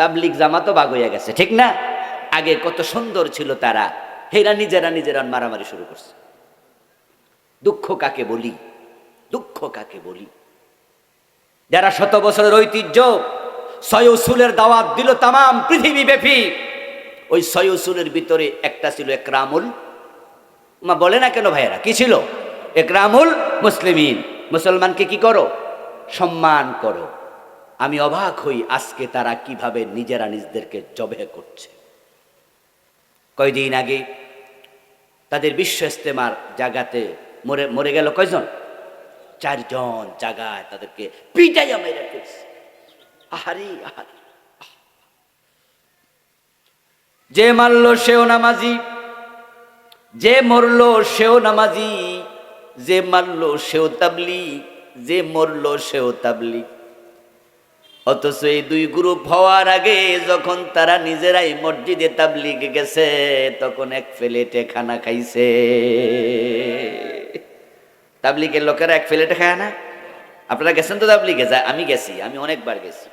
তাবলিক জামাতও bug হয়ে গেছে, ঠিক না? আগে কত সুন্দর ছিল তারা। হেরা নিজেরা নিজেরা মারামারি শুরু করছে। দুঃখ কাকে বলি? দুঃখ কাকে বলি? যারা শত বছরের ঐতিহ্য, সয়সুলের দাওয়াত দিল তাম পৃথিবী ব্যাপী। ওই সয়সুলের ভিতরে একটা ছিল একরামুল। মা, বলে না কেন ভাইয়েরা? কি ছিল? একরামুল মুসলিমিন। মুসলমানকে কি করো? সম্মান করো। আমি অবাক হই আজকে তারা কীভাবে নিজেরা নিজেদেরকে জবে করছে। কয়দিন আগে তাদের বিশ্ব ইস্তেমার জায়গাতে মরে মরে গেল কয়জন? চারজন জায়গায় তাদেরকে পিটাইয়া মেরে ফেলছে। আহারি আহারি যে মারল সেও নামাজি, যে মরল সেও নামাজি, যে মারল সেও তাবলি যে মরল সেও তাবলি অথচ এই দুই গ্রুপ হওয়ার আগে যখন তারা নিজেরাই মসজিদে তাবলিগে গেছে, তখন এক প্লেটে খানা খাইছে। তাবলিগের লোকেরা এক প্লেটে খায় না? আপনারা গেছেন তো তাবলিগে? যায় আমি গেছি, আমি অনেকবার গেছি।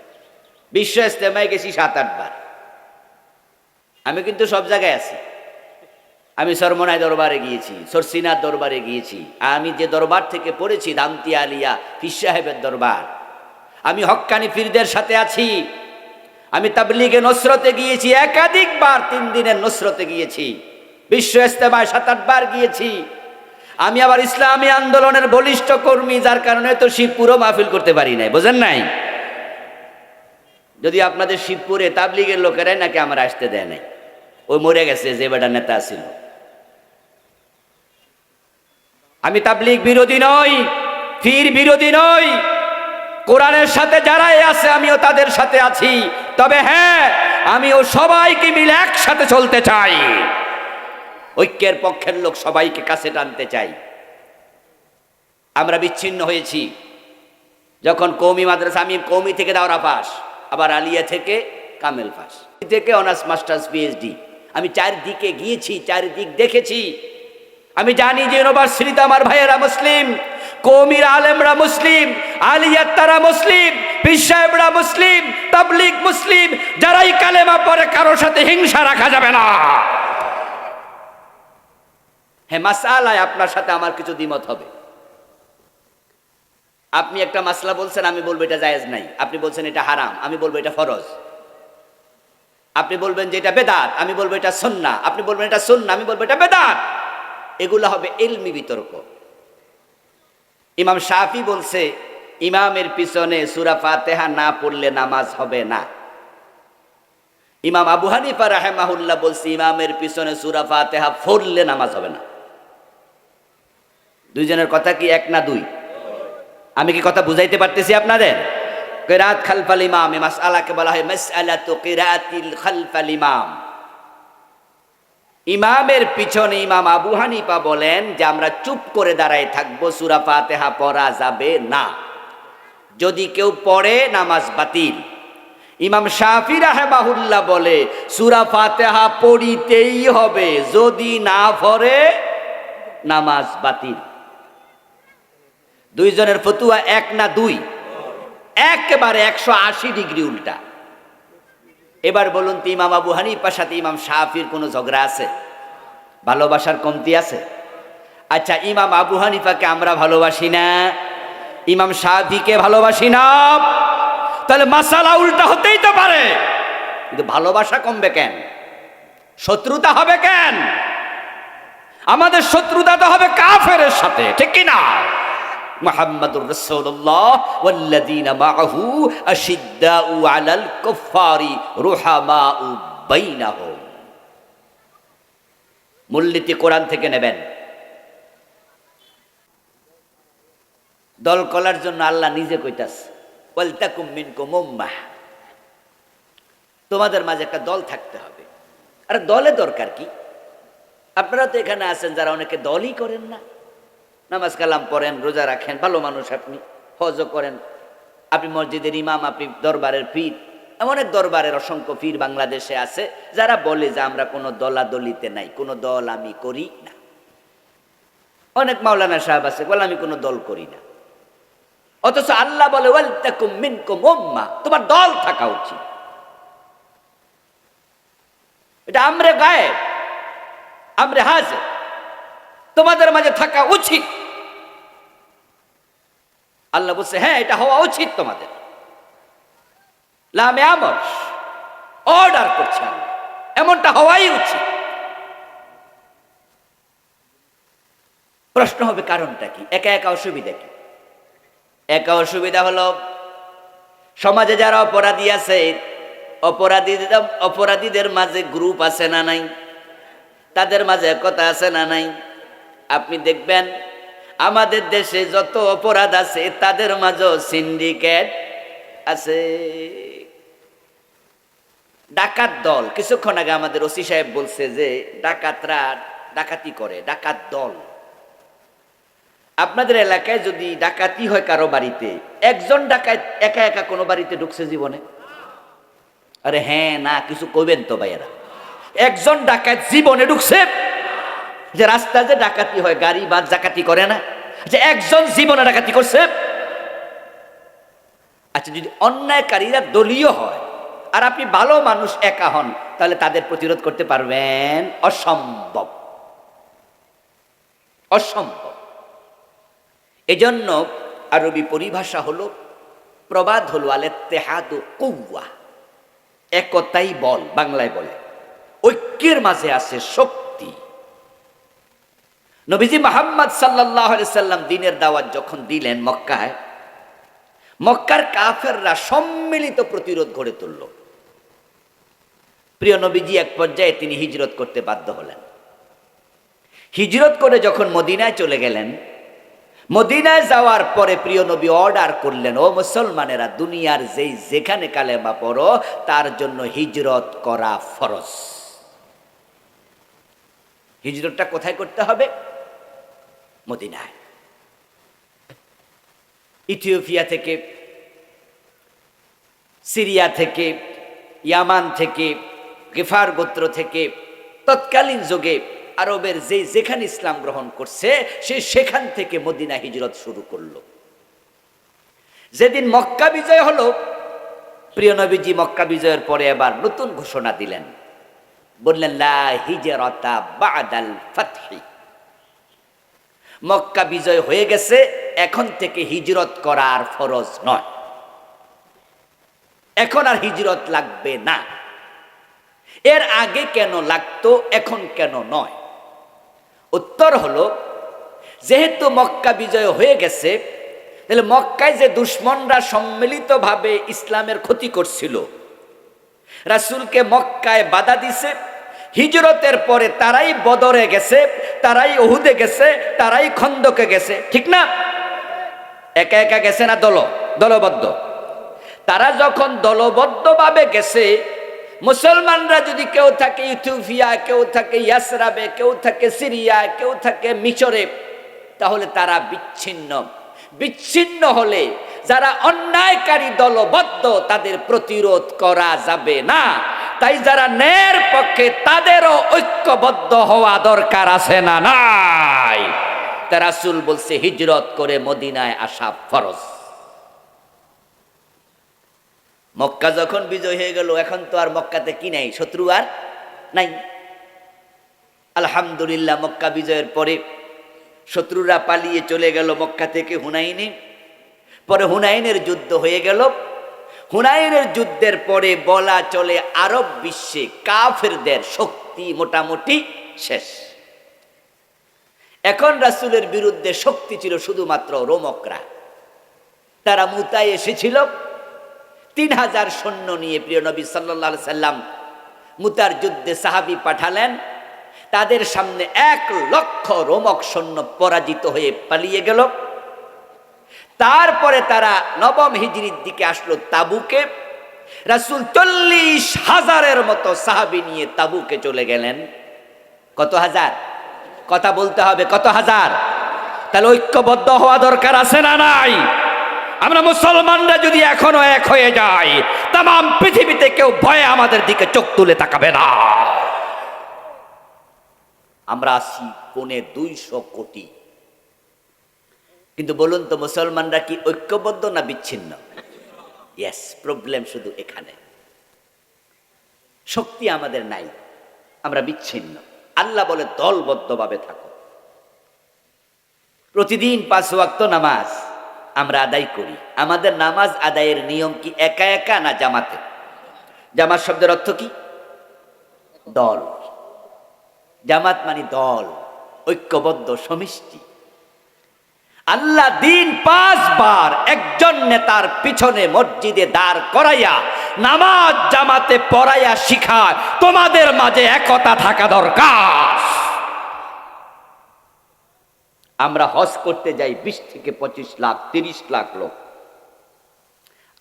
বিশ্ব ইস্তেমায় গেছি সাত আটবার আমি কিন্তু সব জায়গায় আছি। আমি সরমনায় দরবারে গিয়েছি, সরসিনার দরবারে গিয়েছি। আমি যে দরবার থেকে পড়েছি দামতি আলিয়া ফির সাহেবের দরবার আমি হক্কানি ফিরদের সাথে আছি। আমি তাবলিগে নসরতে গিয়েছি, একাধিকবার তিন দিনের নসরতে গিয়েছি। বিশ্ব ইস্তেমায় সাত আটবার গিয়েছি। আমি আবার ইসলামী আন্দোলনের বলিষ্ঠ কর্মী, যার কারণে তো শিবপুরও মাহফিল করতে পারি নাই, বোঝেন নাই? যদি আপনাদের শিবপুরে তাবলিগের লোকেরাই নাকি আমার আসতে দেয় নাই। ওই মরে গেছে, যে বেটা নেতা ছিল। আমি তাবলিগ বিরোধী নই ফির বিরোধী নই। কোরআনের সাথে যারাই আছে, আমিও তাদের সাথে আছি। তবে হ্যাঁ আমিও সবাইকে মিলে একসাথে চলতে চাই। ঐক্যের পক্ষের লোক সবাইকে কাছে টানতে চাই। আমরা বিচ্ছিন্ন হয়েছি। যখন কৌমি মাদ্রাসা, আমি কৌমি থেকে দাওরা পাস আবার আলিয়া থেকে কামেল পাস থেকে অনার্স, মাস্টার্স, পিএইচডি। আমি চারদিকে গিয়েছি, চারিদিক দেখেছি। আমি জানি যে ইউনিভার্সিটিতে আমার ভাইয়েরা মুসলিম। কৌমির আলেমরা মুসলিম, আলিয়ার তারা মুসলিম, পীর মুসলিম, তাবলিগ মুসলিম, যারাই কালেমা পরে কারোর সাথে হিংসা রাখা যাবে না। হ্যাঁ মাসালায় আপনার সাথে আমার কিছু দ্বিমত হবে। আপনি একটা মাসলা বলছেন, আমি বলব এটা জায়েজ নাই। আপনি বলছেন এটা হারাম, আমি বলব এটা ফরজ। আপনি বলবেন যে এটা বেদাত, আমি বলব এটা সন্না আপনি বলবেন এটা সন্না আমি বলব এটা বেদাত। এগুলো হবে এলমি বিতর্ক। ইমাম শাফি বলছে, ইমামের পিছনে সুরা ফাতেহা না পড়লে নামাজ হবে না। ইমাম আবু হানিফা রাহেমাহুল্লাহ বলছে, ইমামের পিছনে সুরা ফাতেহা পড়লে নামাজ হবে না। দুইজনের কথা কি এক না দুই? আমি কি কথা বুঝাইতে পারতেছি আপনাদের? কেরাত খালফাল ইমাম, এ মাসআলাকে বলা হয় মাসআলাতু কিরাতিল খালফাল ইমাম। ইমামের পিছনে ইমাম আবু হানিফা বলেন যে আমরা চুপ করে দাঁড়ায় থাকব, সূরা ফাতিহা পড়া যাবে না। যদি কেউ পড়ে, নামাজ বাতিল। ইমাম শাফি রাহেমাহুল্লাহ বলে, সূরা ফাতিহা পড়িতেই হবে, যদি না পড়ে, নামাজ বাতিল। দুইজনের ফতুয়া এক না দুই? একেবারে একশো আশি ডিগ্রি উল্টা। এবার বলুন তো ইমাম আবু হানিফার সাথে ইমাম শাহির কোনো ঝগড়া আছে? ভালোবাসার কমতি আছে? আচ্ছা ইমাম আবু হানিফাকে আমরা ভালোবাসি না? ইমাম শাহিকে ভালোবাসি না? তাহলে মাসালা উল্টা হতেই তো পারে। কিন্তু ভালোবাসা কমবে কেন? শত্রুতা হবে কেন? আমাদের শত্রুতা তো হবে কাফেরের সাথে, ঠিক কি বাইনাহুম। মূলনীতি কোরআন থেকে নেবেন। দল কলার জন্য আল্লাহ নিজে কইতাস ওয়ালতাকুম মিনকুম উম্মাহ। তোমাদের মাঝে একটা দল থাকতে হবে। আর দলে দরকার কি? আপনারা তো এখানে আছেন, যারা অনেকে দলই করেন না। নামাজ কালাম পড়েন, রোজা রাখেন, ভালো মানুষ আপনি, হজও করেন। আপনি মসজিদের ইমাম, আপনি দরবারের পীর, এমন এক দরবারের অসংখ্য পীর বাংলাদেশে আছে, যারা বলে যে আমরা কোনো দলাদলিতে নাই, কোনো দল আমি করি না। অনেক মাওলানা সাহেব আছে, বলে আমি কোনো দল করি না। অথচ আল্লাহ বলে তোমার দল থাকা উচিত। এটা আমরে গায়ে আমরে হাজে তোমাদের মাঝে থাকা উচিত। আল্লাহ বলছে হ্যাঁ এটা হওয়া উচিত তোমাদের। লামে আমর অর্ডার করছে এমনটা হওয়াই উচিত। প্রশ্ন হবে কারণটা কি? একা একা অসুবিধা কি? একা অসুবিধা হলো, সমাজে যারা অপরাধী আছে, অপরাধীদের অপরাধীদের মাঝে গ্রুপ আছে না নাই? তাদের মাঝে একতা আছে না নাই? আপনি দেখবেন আমাদের দেশে যত অপরাধ আছে, তাদের মাঝেও সিন্ডিকেট আছে। ডাকাত দল, কিছুক্ষণ আগে আমাদের ওসি সাহেব বলছে যে ডাকাতরা ডাকাতি করে, ডাকাত দল। আপনাদের এলাকায় যদি ডাকাতি হয় কারও বাড়িতে, একজন ডাকাত একা একা কোনো বাড়িতে ঢুকছে জীবনে? আরে হ্যাঁ না, কিছু কইবেন তো ভাইয়েরা। একজন ডাকাত জীবনে ঢুকছে যে রাস্তা যে ডাকাতি হয়, গাড়ি, বাস ডাকাতি করে না, যে একজন জীবনে ডাকাতি করছে। আচ্ছা যদি অন্যায়কারীরা দলীয় হয়, আর আপনি ভালো মানুষ একা হন, তাহলে তাদের প্রতিরোধ করতে পারবেন। অসম্ভব। অসম্ভব। এজন্য আরবি পরিভাষা হলো, প্রবাদ হলো আলে তেহাদু কৌয়া একতাই বল, বাংলায় বলে। ঐক্যের মাঝে আছে শক্তি। নবীজি মোহাম্মদ সাল্লাহ সাল্লাম দিনের দাওয়াত যখন দিলেন মক্কায়, মক্কার কাফেররা সম্মিলিত প্রতিরোধ গড়ে তুলল। প্রিয় নবীজি, এক পর্যায়ে তিনি হিজরত করতে বাধ্য হলেন। হিজরত করে যখন মদিনায় চলে গেলেন, মদিনায় যাওয়ার পরে প্রিয় নবী অর্ডার করলেন, ও মুসলমানেরা, দুনিয়ার যেই যেখানে কালেমা পড়ো, তার জন্য হিজরত করা ফরজ। হিজরতটা কোথায় করতে হবে? মদিনায়। ইথিওপিয়া থেকে, সিরিয়া থেকে, ইয়ামান থেকে, গেফার গোত্র থেকে, তৎকালীন যুগে আরবের যে যেখানে ইসলাম গ্রহণ করছে, সে সেখান থেকে মদিনা হিজরত শুরু করল। যেদিন মক্কা বিজয় হলো, প্রিয় নবীজি মক্কা বিজয়ের পরে এবার নতুন ঘোষণা দিলেন। বললেন, লা হিজরতা বাদাল ফাতহি। মক্কা বিজয় হয়ে গেছে, এখন থেকে হিজরত করা আর ফরজ নয়। এখন আর হিজরত লাগবে না। এর আগে কেন লাগতো, এখন কেন নয়। উত্তর হলো, যেহেতু মক্কা বিজয় হয়ে গেছে, তাহলে মক্কায় যে দুশ্মনরা সম্মিলিতভাবে ইসলামের ক্ষতি করছিল, রাসুলকে মক্কায় বাধা দিছে হিজরতের পরে তারাই বদরে গেছে, তারাই ওহুদে গেছে, তারাই খন্দকে গেছে। ঠিক না? একা একা গেছে না দল? দলবদ্ধ? তারা যখন দলবদ্ধভাবে গেছে, মুসলমানরা যদি কেউ থাকে ইথিওপিয়া, কেউ থাকে ইয়াসরাবে, কেউ থাকে সিরিয়া, কেউ থাকে মিশরে, তাহলে তারা বিচ্ছিন্ন। বিচ্ছিন্ন হলে যারা অন্যায়কারী দলবদ্ধ, তাদের প্রতিরোধ করা যাবে না। তাই যারা ন্যায়ের পক্ষে তাদেরও ঐক্যবদ্ধ হওয়া দরকার আছে না নাই? রাসূল বলছে, হিজরত করে মদিনায় আসা ফরজ। মক্কা যখন বিজয় হয়ে গেল, এখন তো আর মক্কাতে কি নাই? শত্রু আর নাই। আলহামদুলিল্লাহ, মক্কা বিজয়ের পরে শত্রুরা পালিয়ে চলে গেল মক্কা থেকে হুনাইনে। পরে হুনাইনের যুদ্ধ হয়ে গেল। হুনাইনের যুদ্ধের পরে বলা চলে আরব বিশ্বে কাফেরদের শক্তি মোটামুটি শেষ। এখন রাসূলের বিরুদ্ধে শক্তি ছিল শুধুমাত্র রোমকরা। তারা মুতায় এসেছিল। তিন হাজার সৈন্য নিয়ে প্রিয় নবী সাল্লা সাল্লাম মুতার যুদ্ধে সাহাবি পাঠালেন। তাদের সামনে এক লক্ষ রোমক সৈন্য পরাজিত হয়ে পালিয়ে গেল। তারপরে তারা নবম হিজড়ির দিকে আসলো তাবুকে। রাসুল চল্লিশ হাজারের মতো সাহাবি নিয়ে তাবুকে চলে গেলেন। কত হাজার? কথা বলতে হবে, কত হাজার? তাহলে ঐক্যবদ্ধ হওয়া দরকার আছে না নাই? আমরা মুসলমানরা যদি এখনও এক হয়ে যাই তাম পৃথিবীতে কেউ ভয়ে আমাদের দিকে চোখ তুলে তাকাবে না। আমরা আছি পৌনে দুইশো কোটি কিন্তু বলুন তো, মুসলমানরা কি ঐক্যবদ্ধ না বিচ্ছিন্ন? ইয়েস প্রবলেম শুধু এখানে। শক্তি আমাদের নাই, আমরা বিচ্ছিন্ন। আল্লাহ বলে, দলবদ্ধভাবে থাকো। প্রতিদিন পাঁচ ওয়াক্ত নামাজ আমরা আদায় করি। আমাদের নামাজ আদায়ের নিয়ম কি একা একা না জামাতে? জামাত শব্দের অর্থ কি? দল। জামাত মানে দল, ঐক্যবদ্ধ, সমিষ্টি। আল্লাহ দিন পাঁচবার একজন নেতার পিছনে মসজিদে দাঁড় করাইয়া, নামাজ জামাতে পড়াইয়া শিখায়, তোমাদের মাঝে একতা থাকা দরকার। আমরা হজ করতে যাই বিশ থেকে পঁচিশ লাখ, তিরিশ লাখ লোক।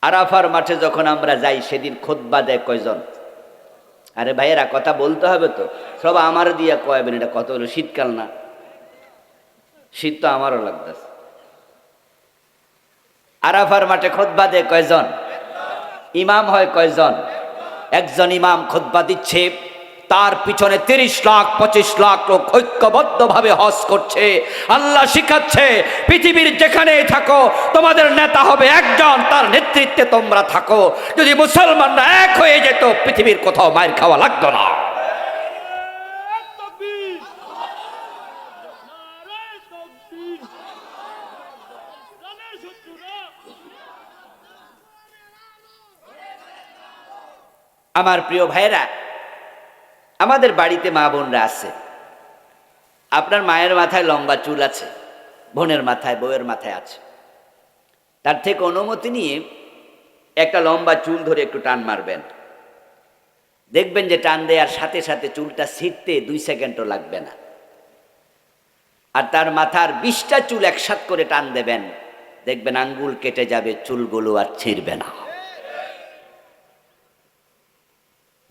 আরাফার মাঠে যখন আমরা যাই, সেদিন খোদবা দেয় কয়জন? আরে ভাইয়েরা, কথা বলতে হবে তো। সব আমার দিয়া কয়বেন এটা কত হলো? শীতকাল না? শীত তো আমারও লাগতেছে। আরাফার মাঠে খোদবা দেয় কয়জন? ইমাম হয় কয়জন? একজন ইমাম খোদবা দিচ্ছে, তার পিছনে তিরিশ লাখ, পঁচিশ লাখ লোক ঐক্যবদ্ধভাবে হজ করছে, আল্লাহ শিখাচ্ছে, পৃথিবীর যেখানে থাকো, তোমাদের নেতা হবে একজন, তার নেতৃত্বে তোমরা থাকো। যদি মুসলমানরা এক হয়ে যেত, পৃথিবীর কোথাও মায়ের খাওয়া লাগতো না। আমার প্রিয় ভাইয়েরা, আমাদের বাড়িতে মা বোনরা আছে। আপনার মায়ের মাথায় লম্বা চুল আছে, বোনের মাথায়, বউয়ের মাথায় আছে। তার থেকে অনুমতি নিয়ে একটা লম্বা চুল ধরে একটু টান মারবেন। দেখবেন যে টান দেওয়ার সাথে সাথে চুলটা ছিঁড়তে দুই সেকেন্ডও লাগবে না। আর তার মাথার বিশটা চুল একসাথ করে টান দেবেন, দেখবেন আঙ্গুল কেটে যাবে, চুলগুলো আর ছিঁড়বে না।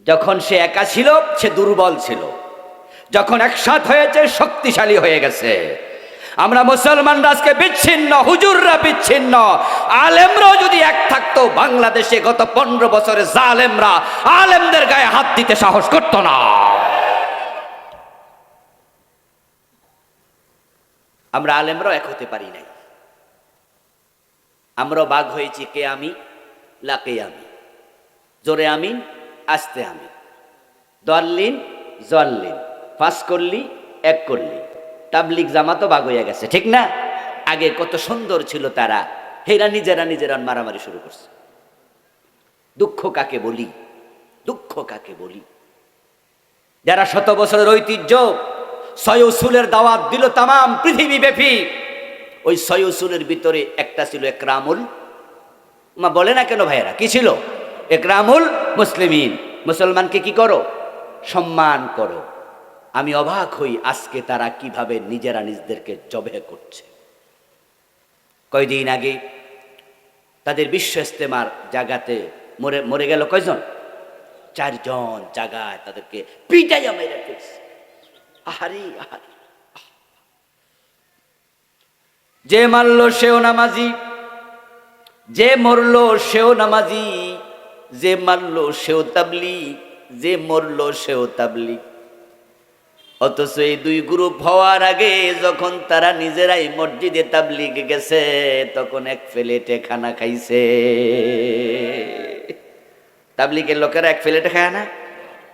যখন সে একা ছিল, সে দুর্বল ছিল। যখন একসাথ হয়েছে, শক্তিশালী হয়ে গেছে। আমরা মুসলমানরা আজকে বিচ্ছিন্ন, হুজুররা বিচ্ছিন্ন। আলেমরাও যদি এক থাকতো, বাংলাদেশে গত পনেরো বছরে জালেমরা আলেমদের গায়ে হাত দিতে সাহস করতো না। আমরা আলেমরাও এক হতে পারি নাই। আমরাও বাঘ হয়েছি, কে আমি? লাকে আমি? জোরে আমিন। আস্তে আমিন দল্লিন জল্লিন পাস করলি, এক করলি। তাবলিক জামাতও বাগ হয়ে গেছে, ঠিক না? আগে কত সুন্দর ছিল তারা। হেরা নিজেরা নিজেরা মারামারি শুরু করছে। দুঃখ কাকে বলি? দুঃখ কাকে বলি? যারা শত বছরের ঐতিহ্য, সয়সুলের দাওয়াত দিল তাম পৃথিবী ব্যাপী। ওই সয়সুলের ভিতরে একটা ছিল একরামুল। মা বলে না কেন ভাইয়েরা? কি ছিল? একরামুল মুসলিমিন, মুসলমানকে কি করো? সম্মান করো। আমি অবাক হই আজকে তারা কীভাবে নিজেরা নিজেদেরকে জবে করছে। কয়দিন আগে তাদের বিশ্ব ইস্তেমার জায়গাতে মরে মরে গেল কয়জন? চারজন জায়গায় তাদেরকে পিটাইয়া মেরে ফেলছে। আহারি আহারি। যে মারল সেও নামাজি, যে মরল সেও নামাজি। যে মারল সেও তাবলি যে মরল সেও তাবলি অথচ এই দুই গ্রুপ হওয়ার আগে যখন তারা নিজেরাই মসজিদে তাবলিগে গেছে, তখন এক প্লেটে খানা খাইছে। তাবলিগের লোকেরা এক প্লেটে খায় না?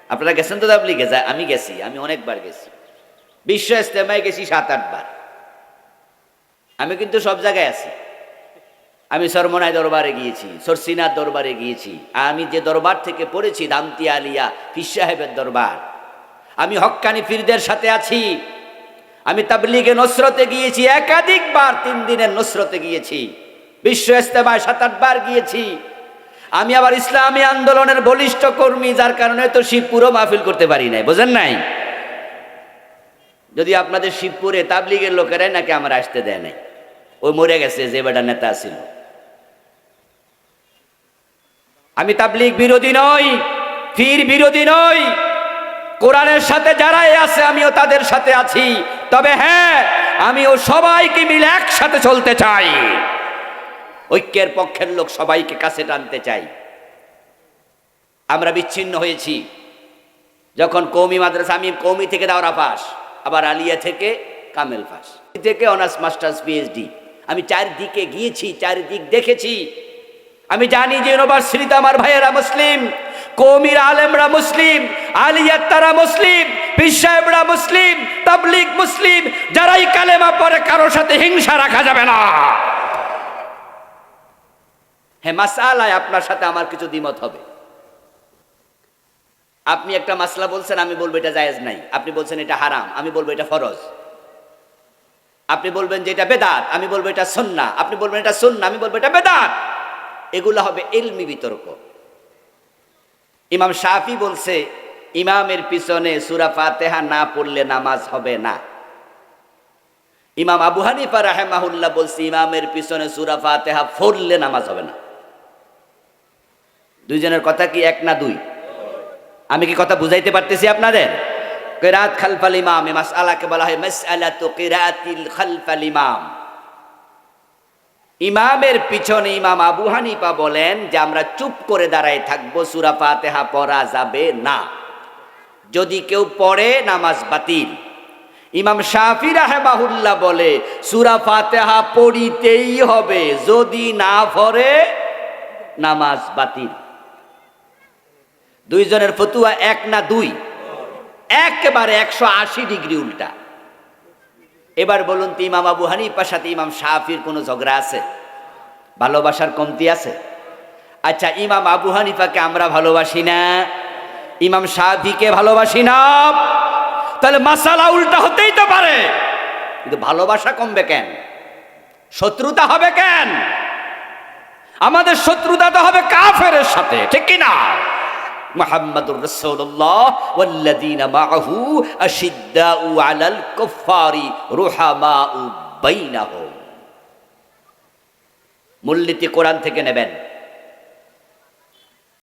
আপনারা গেছেন তো তাবলিগে? যায় আমি গেছি, আমি অনেকবার গেছি। বিশ্ব ইস্তেমায় গেছি সাত, আটবার। আমি কিন্তু সব জায়গায় আছি। আমি সরমনায় দরবারে গিয়েছি, সরসিনার দরবারে গিয়েছি। আমি যে দরবার থেকে পড়েছি দামতি আলিয়া ফির সাহেবের দরবার। আমি হক্কানি ফিরদের সাথে আছি। আমি তাবলিগে নসরতে গিয়েছি, একাধিকবার তিন দিনের নসরতে গিয়েছি। বিশ্ব ইস্তেমায় সাত আটবার গিয়েছি। আমি আবার ইসলামী আন্দোলনের বলিষ্ঠ কর্মী, যার কারণে তো শিবপুরও মাহফিল করতে পারি নাই, বোঝেন নাই? যদি আপনাদের শিবপুরে তাবলিগের লোকেরাই নাকি আমার আসতে দেয় নাই? ওই মরে গেছে যে বেটা নেতা ছিল। আমি তাবলিগ বিরোধী নই ফির বিরোধী নই। কোরআনের সাথে যারাই আছে, আমিও তাদের সাথে আছি। তবে হ্যাঁ আমিও সবাইকে মিলে একসাথে চলতে চাই। ঐক্যের পক্ষের লোক সবাইকে কাছে টানতে চাই। আমরা বিচ্ছিন্ন হয়েছি। যখন কৌমি মাদ্রাসা, আমি কৌমি থেকে দাওরা পাস আবার আলিয়া থেকে কামেল পাস থেকে অনার্স, মাস্টার্স, পিএইচডি। আমি চারিদিকে গিয়েছি, চারিদিক দেখেছি। আমি জানি যে ইউনিভার্সিটিতে আমার ভাইয়েরা মুসলিম, কৌমির আলেমরা মুসলিম আলিয়ার তারা মুসলিম পিসাহেবরা মুসলিম তাবলিক মুসলিম, যারাই কালেমা পরে কারোর সাথে হিংসা রাখা যাবে না। হ্যাঁ মাসালায় আপনার সাথে আমার কিছু দ্বিমত হবে। আপনি একটা মাসলা বলছেন, আমি বলব এটা জায়েজ নাই। আপনি বলছেন এটা হারাম, আমি বলব এটা ফরজ। আপনি বলবেন যে এটা বেদাত, আমি বলব এটা সন্না আপনি বলবেন এটা সন্না আমি বলব এটা বেদাত। এগুলো হবে এলমি বিতর্ক। ইমাম শাফি বলছে, ইমামের পিছনে সুরা ফাতেহা না পড়লে নামাজ হবে না। ইমাম আবু হানিফা রাহেমাহুল্লাহ বলছে, ইমামের পিছনে সুরা ফাতেহা পড়লে নামাজ হবে না। দুইজনের কথা কি এক না দুই? আমি কি কথা বুঝাইতে পারতেছি আপনাদের? কেরাত খালফাল ইমাম, এ মাসআলাকে বলা হয় মাসআলাতু কিরাতিল খালফাল ইমাম। ইমামের পিছনে ইমাম আবু হানিফা বলেন যে আমরা চুপ করে দাঁড়ায় থাকব, সূরা ফাতিহা পড়া যাবে না। যদি কেউ পড়ে, নামাজ বাতিল। ইমাম শাফি রাহেমাহুল্লাহ বলে, সূরা ফাতিহা পড়িতেই হবে, যদি না পড়ে, নামাজ বাতিল। দুইজনের ফতুয়া এক না দুই? একেবারে একশো আশি ডিগ্রি উল্টা। এবার বলুন তো ইমাম আবু হানিফার সাথে ইমাম শাফির কোনো ঝগড়া আছে? ভালোবাসার কমতি আছে? আচ্ছা ইমাম আবু হানিফাকে আমরা ভালোবাসি না, ইমাম শাফিকে ভালোবাসি না। তাহলে মাসালা উল্টা হতেই তো পারে। কিন্তু ভালোবাসা কমবে কেন? শত্রুতা হবে কেন? আমাদের শত্রুতা তো হবে কাফেরের সাথে, ঠিক কি না মুহাম্মাদুর রাসূলুল্লাহ ওয়াল্লাযীনা মাআহু আশিদ্দাউ আলাল রুহামা রুহামাউ বাইনাহুম। মূলনীতি কোরআন থেকে নেবেন।